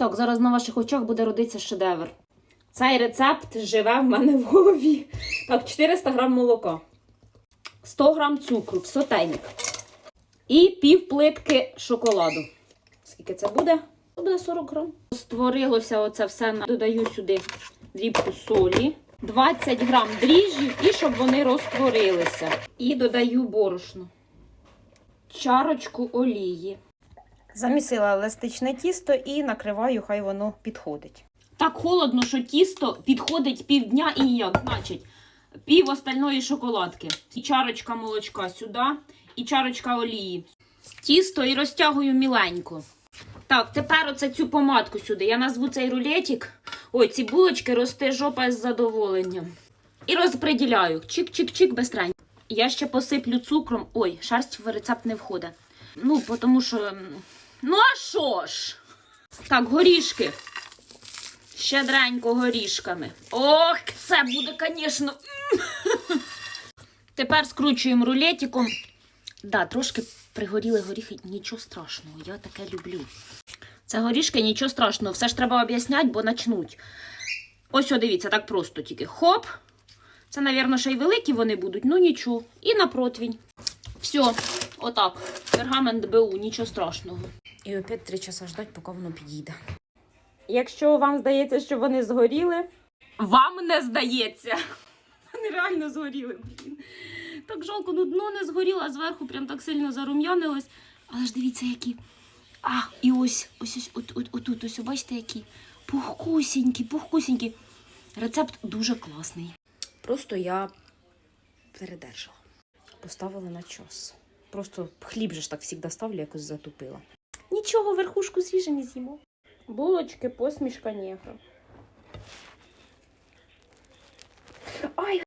Так, зараз на ваших очах буде родитися шедевр. Цей рецепт живе в мене в голові. Так, 400 грам молока, 100 грам цукру в сотейник і пів плитки шоколаду. Скільки це буде? Це буде 40 грам. Створилося оце все. Додаю сюди дрібку солі, 20 грам дріжджів і щоб вони розтворилися. І додаю борошно, чарочку олії. Замісила еластичне тісто і накриваю, хай воно підходить. Так холодно, що тісто підходить півдня і ніяк. Значить, пів остальної шоколадки. І чарочка молочка сюди, і чарочка олії. Тісто і розтягую міленько. Так, тепер оце цю помадку сюди. Я назву цей рулетик. Ой, ці булочки росте жопа з задоволенням. І розпреділяю. Чик-чик-чик бестренько. Я ще посиплю цукром. Ой, шерсть в рецепт не входить. Ну, тому що. Ну, а що ж? Так, горішки. Щедренько горішками. Ох, це буде, звісно. Тепер скручуємо рулетиком. Да, трошки пригоріли горіхи, нічого страшного, я таке люблю. Це горішки, нічого страшного, все ж треба об'ясняти, бо начнуть. Ось, дивіться, так просто тільки. Хоп. Це, мабуть, ще й великі вони будуть, ну нічого. І на противень. Все, отак. Пергамент БУ, нічого страшного. І опять три часа ждать, поки воно підійде. Якщо вам здається, що вони згоріли, вам не здається. Вони реально згоріли. Блін. Так жалко, ну дно не згоріло, а зверху прям так сильно зарум'янилось. Але ж дивіться, які. А, і ось, ось, ось, от, от, отут, ось, бачите, які пухкусінькі, пухкусінькі. Рецепт дуже класний. Просто я передержала. Поставила на час. Просто хліб же ж так завжди ставлю, якось затупила. Нічого, верхушку зріжемо з'їмо. Булочки, посмішка нєха.